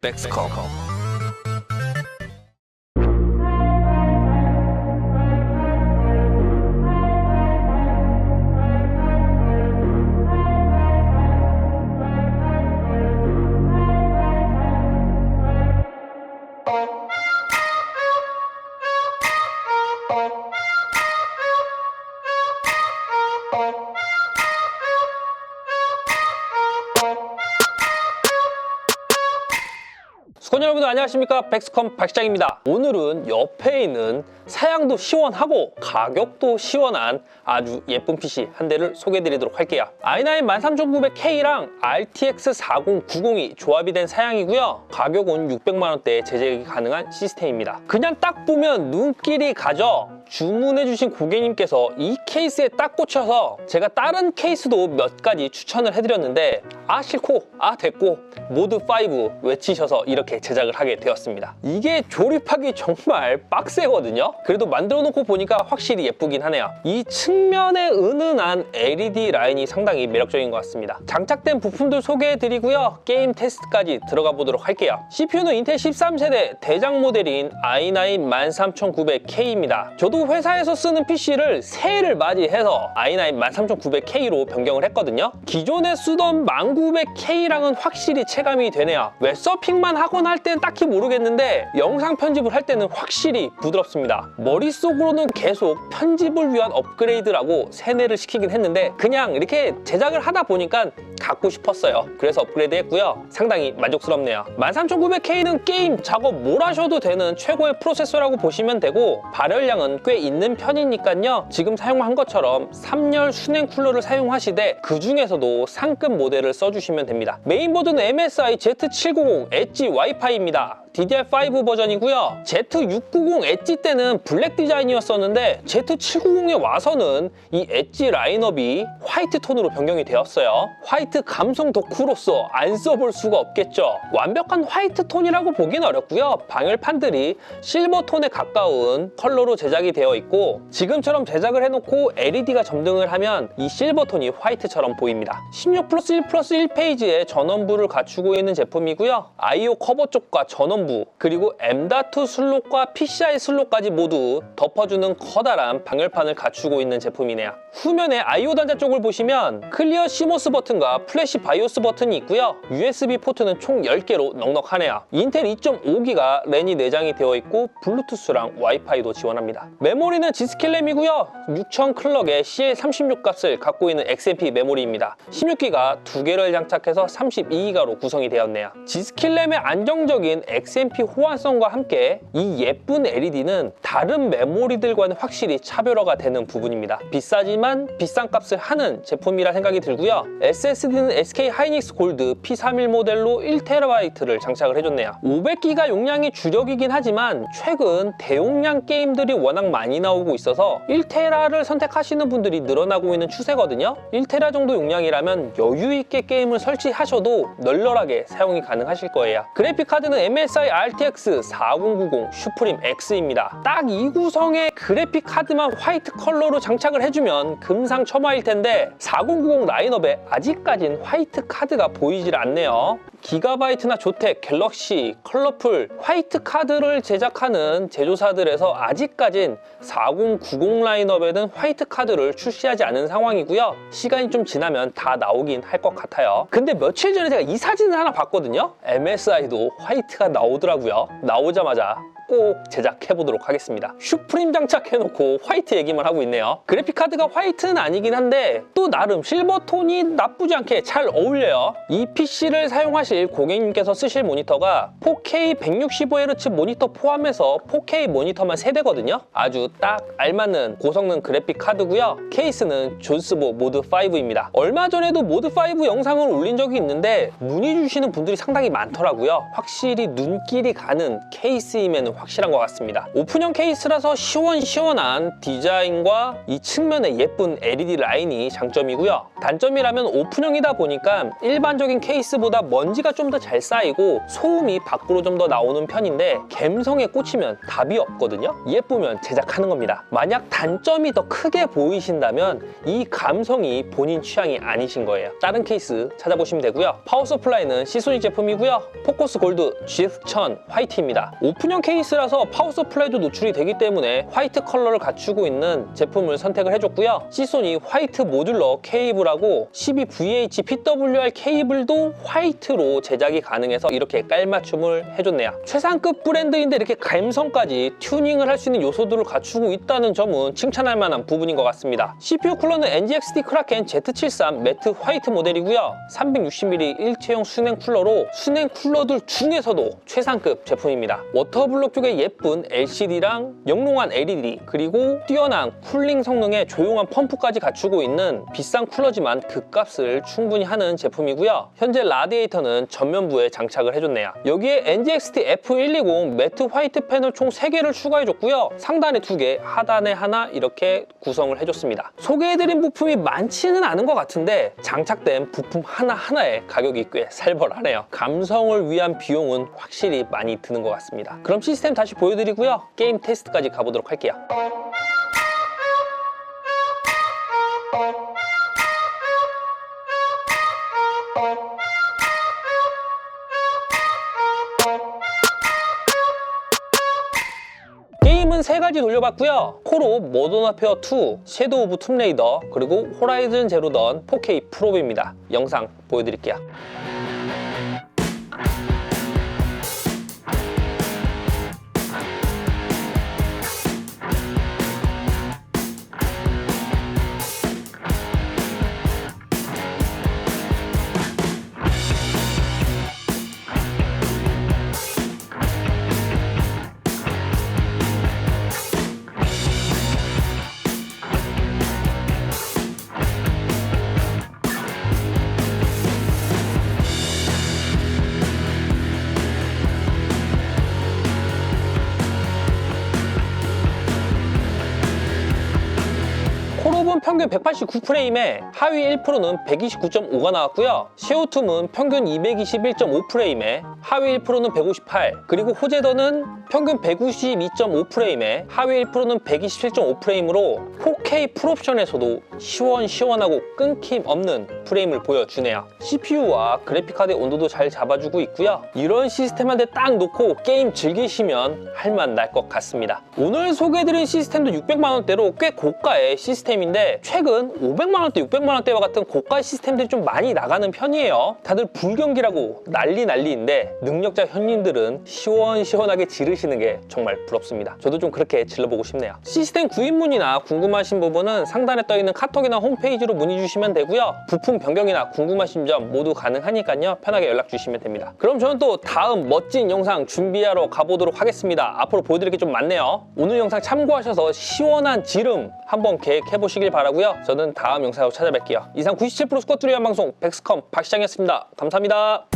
백스 여러분들 안녕하십니까? 백스컴 박시장입니다. 오늘은 옆에 있는 사양도 시원하고 가격도 시원한 아주 예쁜 PC 한 대를 소개해 드리도록 할게요. i9 13900K랑 RTX 4090이 조합이 된 사양이고요. 가격은 600만원대에 제작이 가능한 시스템입니다. 그냥 딱 보면 눈길이 가죠. 주문해주신 고객님께서 이 케이스에 딱 꽂혀서 제가 다른 케이스도 몇 가지 추천을 해드렸는데 아 싫고 아 됐고 모드 5 외치셔서 이렇게 제작 을 하게 되었습니다. 이게 조립하기 정말 빡세거든요. 그래도 만들어 놓고 보니까 확실히 예쁘긴 하네요. 이 측면에 은은한 LED 라인이 상당히 매력적인 것 같습니다. 장착된 부품들 소개해드리고요. 게임 테스트까지 들어가 보도록 할게요. CPU는 인텔 13세대 대장 모델인 i9 13900K입니다. 저도 회사에서 쓰는 PC를 새해를 맞이해서 i9 13900K로 변경을 했거든요. 기존에 쓰던 1900K랑은 확실히 체감이 되네요. 왜 서핑만 하거나 할때 는 딱히 모르겠는데 영상 편집을 할 때는 확실히 부드럽습니다. 머릿속으로는 계속 편집을 위한 업그레이드라고 세뇌를 시키긴 했는데 그냥 이렇게 제작을 하다 보니까 갖고 싶었어요. 그래서 업그레이드 했고요. 상당히 만족스럽네요. 13900K는 게임 작업 뭘 하셔도 되는 최고의 프로세서라고 보시면 되고 발열량은 꽤 있는 편이니까요. 지금 사용한 것처럼 3열 순행 쿨러를 사용하시되 그 중에서도 상급 모델을 써주시면 됩니다. 메인보드는 MSI Z790 엣지 와이파이 입니다. DDR5 버전이고요. Z690 엣지 때는 블랙 디자인이었었는데 Z790에 와서는 이 엣지 라인업이 화이트 톤으로 변경이 되었어요. 화이트 감성 덕후로서 안 써볼 수가 없겠죠. 완벽한 화이트 톤이라고 보긴 어렵고요. 방열판들이 실버 톤에 가까운 컬러로 제작이 되어 있고 지금처럼 제작을 해놓고 LED가 점등을 하면 이 실버 톤이 화이트처럼 보입니다. 16 플러스 1 플러스 1페이지의 전원부를 갖추고 있는 제품이고요. I.O 커버 쪽과 전원부 그리고 M.2 슬롯과 PCI 슬롯까지 모두 덮어주는 커다란 방열판을 갖추고 있는 제품이네요. 후면에 I.O 단자 쪽을 보시면 클리어 시모스 버튼과 플래시 바이오스 버튼이 있고요. USB 포트는 총 10개로 넉넉하네요. 인텔 2.5기가 랜이 내장이 되어 있고 블루투스랑 와이파이도 지원합니다. 메모리는 G스킬램이고요. 6000 클럭의 CL36 값을 갖고 있는 XMP 메모리입니다. 16기가 두 개를 장착해서 32기가로 구성이 되었네요. G스킬램의 안정적인 XMP 호환성과 함께 이 예쁜 LED는 다른 메모리들과는 확실히 차별화가 되는 부분입니다. 비싸지만 비싼 값을 하는 제품이라 생각이 들고요. SSD는 SK 하이닉스 골드 P31 모델로 1TB를 장착을 해줬네요. 500기가 용량이 주력이긴 하지만 최근 대용량 게임들이 워낙 많이 나오고 있어서 1TB를 선택하시는 분들이 늘어나고 있는 추세거든요. 1TB 정도 용량이라면 여유 있게 게임을 설치하셔도 널널하게 사용이 가능하실 거예요. 그래픽 카드는 MSI RTX 4090 슈프림 X입니다. 딱 이 구성의 그래픽 카드만 화이트 컬러로 장착을 해주면 금상첨화일 텐데 4090 라인업에 아직까진 화이트 카드가 보이질 않네요. 기가바이트나 조텍, 갤럭시, 컬러풀, 화이트 카드를 제작하는 제조사들에서 아직까진 4090 라인업에는 화이트 카드를 출시하지 않은 상황이고요. 시간이 좀 지나면 다 나오긴 할 것 같아요. 근데 며칠 전에 제가 이 사진을 하나 봤거든요. MSI도 화이트가 나오더라고요. 나오자마자 꼭 제작해 보도록 하겠습니다. 슈프림 장착해놓고 화이트 얘기만 하고 있네요. 그래픽 카드가 화이트는 아니긴 한데 또 나름 실버 톤이 나쁘지 않게 잘 어울려요. 이 PC를 사용하실 고객님께서 쓰실 모니터가 4K 165Hz 모니터 포함해서 4K 모니터만 3대거든요. 아주 딱 알맞는 고성능 그래픽 카드고요. 케이스는 존스보 모드 5입니다. 얼마 전에도 모드 5 영상을 올린 적이 있는데 문의 주시는 분들이 상당히 많더라고요. 확실히 눈길이 가는 케이스임에는 확실한 것 같습니다. 오픈형 케이스라서 시원시원한 디자인과 이 측면의 예쁜 LED 라인이 장점이고요. 단점이라면 오픈형이다 보니까 일반적인 케이스보다 먼지가 좀 더 잘 쌓이고 소음이 밖으로 좀 더 나오는 편인데 갬성에 꽂히면 답이 없거든요. 예쁘면 제작하는 겁니다. 만약 단점이 더 크게 보이신다면 이 감성이 본인 취향이 아니신 거예요. 다른 케이스 찾아보시면 되고요. 파워 서플라이는 시소닉 제품이고요. 포커스 골드 GS1000 화이트입니다. 오픈형 케이스 라서 파워 서플라이도 노출이 되기 때문에 화이트 컬러를 갖추고 있는 제품을 선택을 해줬고요. 시소닉 화이트 모듈러 케이블하고 12VH PWR 케이블도 화이트로 제작이 가능해서 이렇게 깔맞춤을 해줬네요. 최상급 브랜드인데 이렇게 감성까지 튜닝을 할 수 있는 요소들을 갖추고 있다는 점은 칭찬할 만한 부분인 것 같습니다. CPU 쿨러는 NGXT 크라켄 Z73 매트 화이트 모델이고요. 360mm 일체형 수냉 쿨러로 수냉 쿨러들 중에서도 최상급 제품입니다. 워터블록 쪽에 예쁜 LCD랑 영롱한 LED 그리고 뛰어난 쿨링 성능의 조용한 펌프까지 갖추고 있는 비싼 쿨러지만 그 값을 충분히 하는 제품이고요. 현재 라디에이터는 전면부에 장착을 해줬네요. 여기에 NGXT F120 매트 화이트 패널 총 3개를 추가해줬고요. 상단에 2개, 하단에 하나 이렇게 구성을 해줬습니다. 소개해드린 부품이 많지는 않은 것 같은데 장착된 부품 하나하나에 가격이 꽤 살벌하네요. 감성을 위한 비용은 확실히 많이 드는 것 같습니다. 그럼 시스템 다시 보여드리고요. 게임 테스트까지 가보도록 할게요. 게임은 세 가지 돌려봤고요. 코로 모던 와페어 2, 섀도우 오브 툼레이더, 그리고 호라이즌 제로던 4K 프로브입니다. 영상 보여드릴게요. 평균 189프레임에 하위 1%는 129.5가 나왔고요. 쉐오툼은 평균 221.5프레임에 하위 1%는 158 그리고 호제더는 평균 192.5프레임에 하위 1%는 127.5프레임으로 4K 풀옵션에서도 시원시원하고 끊김 없는 프레임을 보여주네요. CPU와 그래픽카드의 온도도 잘 잡아주고 있고요. 이런 시스템한테 딱 놓고 게임 즐기시면 할만 날 것 같습니다. 오늘 소개해드린 시스템도 600만원대로 꽤 고가의 시스템인데 최근 500만원대, 600만원대와 같은 고가 시스템들이 좀 많이 나가는 편이에요. 다들 불경기라고 난리 난리인데 능력자 형님들은 시원시원하게 지르시는 게 정말 부럽습니다. 저도 좀 그렇게 질러보고 싶네요. 시스템 구입 문의나 궁금하신 부분은 상단에 떠있는 카톡이나 홈페이지로 문의 주시면 되고요. 부품 변경이나 궁금하신 점 모두 가능하니까요. 편하게 연락 주시면 됩니다. 그럼 저는 또 다음 멋진 영상 준비하러 가보도록 하겠습니다. 앞으로 보여드릴 게 좀 많네요. 오늘 영상 참고하셔서 시원한 지름 한번 계획해 보시길 바라고 요. 저는 다음 영상으로 찾아뵐게요. 이상 97% 스쿼트를 위한 방송 백스컴 박시장이었습니다. 감사합니다.